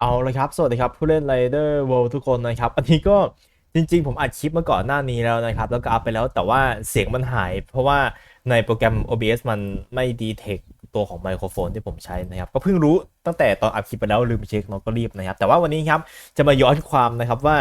เอาเลยครับ สวัสดีครับ ผู้เล่น Rider World ทุกคนนะครับ อันนี้ก็จริงๆ ผมอัดคลิปมาก่อนหน้านี้แล้วนะครับ แล้วก็อัพไปแล้วแต่ว่าเสียงมันหาย เพราะว่าในโปรแกรม OBS มันไม่ดีเทคตัวของไมโครโฟนที่ผมใช้นะครับ ก็เพิ่งรู้ตั้งแต่ตอนอัดคลิปไปแล้วลืมเช็คเนาก็รีบนะครับ แต่ว่าวันนี้ครับจะมาย้อนความนะครับว่า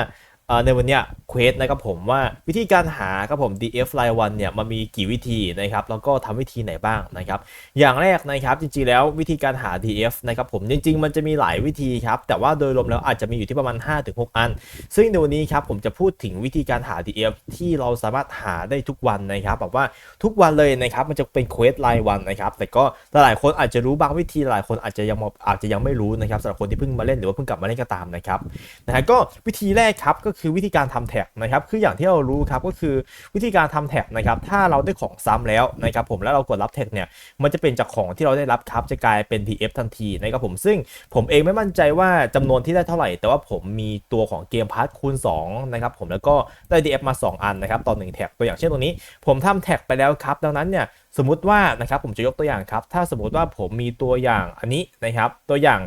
ในวันเนี้ยเควสนะครับผมว่าวิธีการหาครับผม DF รายวันเนี่ยมันมีกี่วิธีนะครับแล้วก็ทำวิธีไหนบ้างนะครับอย่างแรกนะครับจริงๆแล้ววิธีการหา DF นะครับผมจริง ๆ มันจะมีหลายวิธีครับแต่ว่าโดยรวมแล้วอาจจะมีอยู่ที่ประมาณ 5-6 อัน ซึ่งในวันนี้ครับผมจะพูดถึงวิธีการหา DF ที่เราสามารถหาได้ทุกวันนะครับแบบว่าทุกวันเลยนะครับมันจะเป็นเควสรายวันนะครับแต่ก็หลายคนอาจจะรู้บางวิธีหลายคนอาจจะยังอาจจะยังไม่รู้นะครับสำหรับคนที่เพิ่งมาเล่นหรือว่าเพิ่งกลับมาเล่นก็ตามนะครับนะฮะก็วิธีแรกครับก็คือวิธีการทำแท็กนะครับ คืออย่างที่เรารู้ครับก็คือวิธีการทำแท็กนะครับ ถ้าเราได้ของซ้ำแล้วนะครับผมแล้วเรากดรับแท็กเนี่ย มันจะเป็นจากของที่เราได้รับครับจะกลายเป็น DF ทันทีนะครับผมซึ่งผมเองไม่มั่นใจว่าจำนวนที่ได้เท่าไหร่ แต่ว่าผมมีตัวของเกมพาร์ทคูณ2นะครับผมแล้วก็ได้ DF มา 2 อันนะครับต่อ1แท็กตัวอย่างเช่นตรงนี้ ผมทำแท็กไปแล้วครับดังนั้นเนี่ยสมมุติว่านะครับผมจะยกตัวอย่างครับ ถ้าสมมติว่าผมมีตัวอย่างอันนี้นะครับตัวอย่าง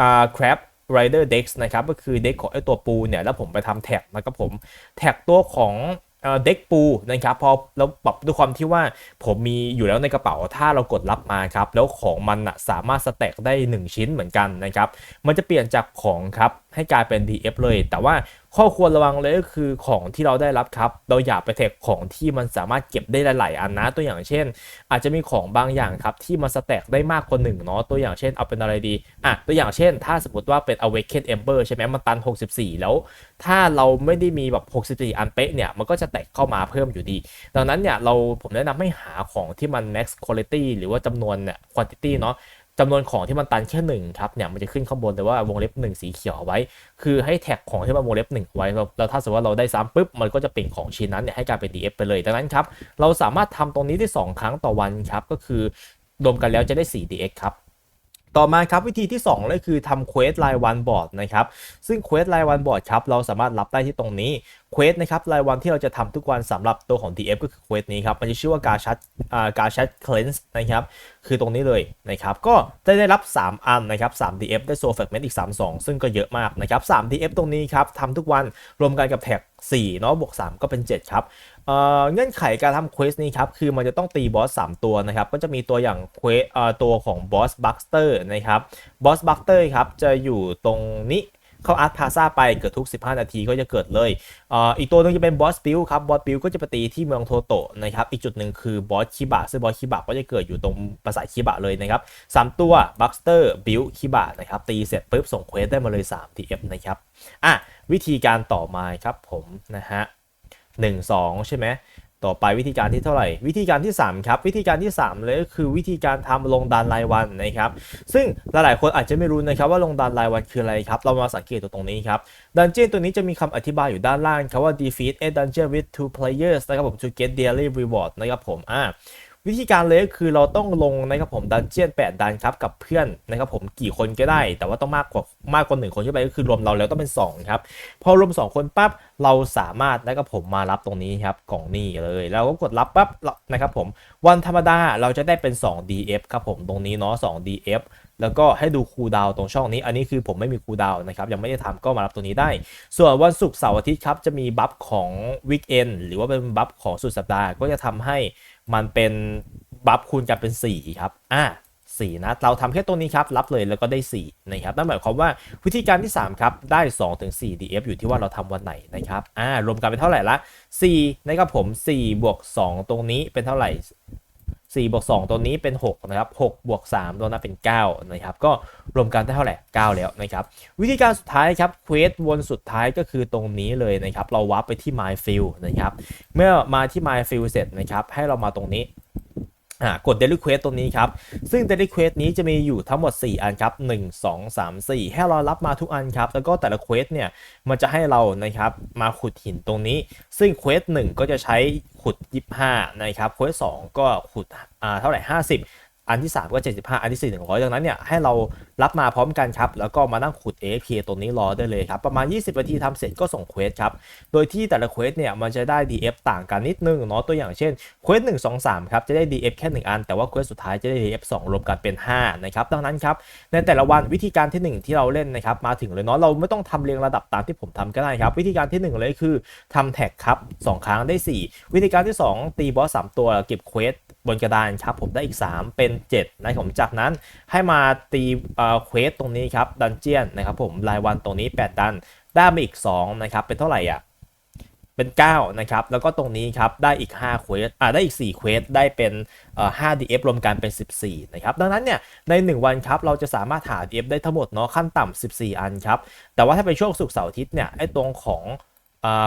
อ่า crab rider dex นะครับก็คือเด็กของไอตัวปูเนี่ยแล้วผมไปทำแท็กนะครับผมแท็กตัวของเด็กปูนะครับพอแล้วปรับด้วยความที่ว่าผมมีอยู่แล้วในกระเป๋าถ้าเรากดรับมาครับแล้วของมันอะสามารถสแต็กได้ 1 ชิ้นเหมือนกันนะครับมันจะเปลี่ยนจากของครับ ให้กลายเป็น DF เลย แต่ว่าข้อควรระวังเลยก็คือของที่เราได้รับครับ เราอย่าไปแท็กของที่มันสามารถเก็บได้หลาย ๆ อันนะตัวอย่างเช่น อาจจะมีของบางอย่างครับที่มันสแต็กได้มากกว่าหนึ่งเนาะตัวอย่างเช่นเอาเป็นอะไรดีอะตัวอย่างเช่น ถ้าสมมติว่าเป็น Awaken Ember ใช่ไหมมันตัน 64 แล้ว ถ้าเราไม่ได้มีแบบ 64 อันเป๊ะเนี่ยมันก็จะแตกเข้ามาเพิ่มอยู่ดี ดังนั้นเนี่ยเราผมแนะนำให้หาของที่มัน max quality หรือว่าจำนวนเนี่ย quantity เนาะ จำนวนของที่มันตันแค่หนึ่งครับเนี่ยมันจะขึ้นข้างบนแต่ว่าวงเล็บหนึ่งสีเขียวไว้ คือให้แท็กของที่มันวงเล็บหนึ่งไว้แล้วถ้าสมมติว่าเราได้ซ้ำปุ๊บมันก็จะเปลี่ยนของชิ้นนั้นเนี่ยให้กลายเป็น DF ไปเลยดังนั้นครับเราสามารถทำตรงนี้ได้ 2 ครั้งต่อวันครับก็คือรวมกันแล้วจะได้ 4 DX ครับต่อมาครับวิธีที่2เลยคือทำเควสรายวันบอร์ดนะครับซึ่งเควสรายวันบอร์ดครับเราสามารถรับได้ที่ตรงนี้เควสนะครับรายวันที่เราจะทำทุกวันสำหรับตัวของ DF ก็คือเควสนี้ครับ มันจะชื่อว่าการชัดอ่าการชัดเคลนส์นะครับ คือตรงนี้เลยนะครับ ก็ได้ได้รับ 3 อันนะครับ3 DF ได้โซลแฟกเมนต์อีก 3 2 ซึ่งก็เยอะมากนะครับ3 DF ตรงนี้ครับทำทุกวันรวมกันกับแท็ก4เนาะบวก 3 ก็เป็น 7 ครับเอ่อเงื่อนไขการทำเควสนี้ครับ คือมันจะต้องตีบอส 3 ตัวนะครับ ก็จะมีตัวอย่างเควสเอ่อตัวของบอสบัคสเตอร์นะครับบอสบัคสเตอร์ครับ จะอยู่ตรงนี้ เข้าอาร์ตพาซาไปเกิดทุก 15 นาทีก็จะเกิดเลยอีกตัวหนึงจะเป็นบอสบิลครับบอสบิลก็จะไปตีที่เมืองโทโตะนะครับอีกจุดหนึ่งคือบอสคิบะซึ่งบอสคิบะก็จะเกิดอยู่ตรงปราสาทคิบะเลยนะครับสามตัวบัคสเตอร์บิลคิบะนะครับตีเสร็จปุ๊บส่งเควสได้มาเลย3 TF นะครับอะวิธีการต่อมาครับผมนะฮะ1 2ใช่ไหม ต่อไปวิธีการที่เท่าไหร่ วิธีการที่ 3 ครับ วิธีการที่ 3 เลยก็คือวิธีการทำลงดันรายวันนะครับ ซึ่งหลายๆคนอาจจะไม่รู้นะครับว่าลงดันรายวันคืออะไรครับ เรามาสังเกตตัวตรงนี้ครับดันเจี้ยนตัวนี้จะมีคำอธิบายอยู่ด้านล่างครับว่า defeat a dungeon with two players นะครับผม to get daily reward นะครับผมอ่า วิธีการเลยก็คือเราต้องลงนะครับผมดันเจียน8ดันครับกับเพื่อนนะครับผมกี่คนก็ได้ แต่ว่าต้องมากกว่ามากกว่า1คนขึ้นไปก็คือรวมเราแล้วต้องเป็น2ครับพอรวม 2 คนปั๊บเราสามารถนะครับผมมารับตรงนี้ครับกล่องนี้เลยแล้วก็กดรับปั๊บนะครับผมวันธรรมดาเราจะได้เป็น 2 DF ครับผมตรงนี้เนาะ2 DF แล้วก็ให้ดูคูดาวตรงช่องนี้ อันนี้คือผมไม่มีคูดาวนะครับ ยังไม่ได้ทำก็มารับตรงนี้ได้ ส่วนวันศุกร์เสาร์อาทิตย์ครับ จะมีบัฟของวีคเอนหรือว่าเป็นบัฟของสุดสัปดาห์ ก็จะทำให้ มันเป็นบัฟคูณกันเป็น 4 ครับ อ่า4นะ เราทำแค่ตัวนี้ครับ รับเลยแล้วก็ได้ 4 นะครับ นั่นหมายความว่าวิธีการที่ 3 ครับ ได้2-4 DF อยู่ที่ว่าเราทำวันไหนนะครับ อ่า รวมกันเป็นเท่าไหร่ละ4นะครับผม 4 บวก 2 ตรงนี้เป็นเท่าไหร่ 4บวก2ตัวนี้เป็น 6 นะครับ6บวก3ตัวนั้นเป็น 9 นะครับ ก็รวมกันได้เท่าไหร่ 9 แล้วนะครับ วิธีการสุดท้ายครับเควสวนสุดท้ายก็คือตรงนี้เลยนะครับ เราวับไปที่ My Field นะครับ เมื่อมาที่ My Field เสร็จนะครับ ให้เรามาตรงนี้ กด Daily Quest ตรงนี้ครับ ซึ่ง Daily Quest นี้จะมีอยู่ทั้งหมด 4 อันครับ 1 2 3 4 ให้เรารับมาทุกอันครับ แล้วก็แต่ละ Quest เนี่ย มันจะให้เรานะครับ มาขุดหินตรงนี้ ซึ่ง Quest 1ก็จะใช้ขุด 25 นะครับ Quest 2ก็ขุดอ่าเท่าไหร่ 50 อันที่ 3 ก็ 75 อันที่ 4 100 ดังนั้นเนี่ยให้เรารับมาพร้อมกันครับ แล้วก็มานั่งขุด AFK ตัวนี้รอได้เลยครับ ประมาณ 20 นาทีทำเสร็จก็ส่งเควสครับ โดยที่แต่ละเควสเนี่ยมันจะได้ DF ต่างกันนิดนึงเนาะตัวอย่างเช่นเควส1 2 3 ครับ จะได้ DF แค่ 1 อัน แต่ว่าเควสสุดท้ายจะได้ DF 2 รวมกันเป็น 5 นะครับ ดังนั้นครับในแต่ละวันวิธีการทีหนึ่1 ที่เราเล่นนะครับมาถึงเลยเนาะเราไม่ต้องทำเรียงระดับตามที่ผมทำก็ได้ครับ วิธีการที่ 1 เลยคือทำแท็กครับสองครั้งได้ 4 วิธีการที่ 2 ตีบอส3ตัวเก็บเควส บนกระดานครับผมได้อีก 3 เป็น 7 นะครับผมจากนั้นให้มาตีเอ่อเควสตรงนี้ครับดันเจียนนะครับผมรายวันตรงนี้ 8 ดันได้มาอีก 2 นะครับ เป็นเท่าไหร่อะเป็น 9 นะครับ แล้วก็ตรงนี้ครับ ได้อีก5เควสอ่าได้อีก4เควสได้เป็นเอ่อ5 DF รวมกันเป็น 14 นะครับ ดังนั้นเนี่ย ใน 1 วันครับ เราจะสามารถหา DF ได้ทั้งหมดเนาะขั้นต่ำ14 อันครับ แต่ว่าถ้าเป็นช่วงศุกเสาร์อาทิตย์เนี่ย ไอ้ตรงของ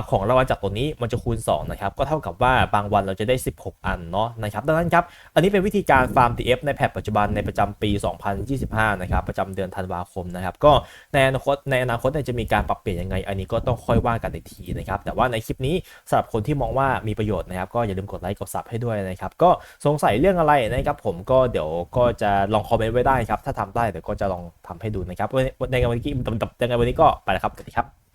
ของรางวัลจากตัวนี้มันจะคูณ2นะครับก็เท่ากับว่าบางวันเราจะได้ 16 อันเนาะนะครับดังนั้นครับอันนี้เป็นวิธีการฟาร์ม DF ในแพทปัจจุบันในประจำปี 2025 นะครับประจำเดือนธันวาคมนะครับก็ในอนาคตในอนาคตจะมีการปรับเปลี่ยนยังไง อันนี้ก็ต้องค่อยว่ากันอีกทีนะครับแต่ว่าในคลิปนี้สำหรับคนที่มองว่ามีประโยชน์นะครับก็อย่าลืมกดไลค์กดซับให้ด้วยนะครับก็สงสัยเรื่องอะไรนะครับผมก็เดี๋ยวก็จะลองคอมเมนต์ไว้ได้ครับถ้าทำได้เดี๋ยวก็จะลองทำให้ดูนะครับในงวันนี้ในไงวันนี้ก็ไปแล้วครับสวัสดีครับ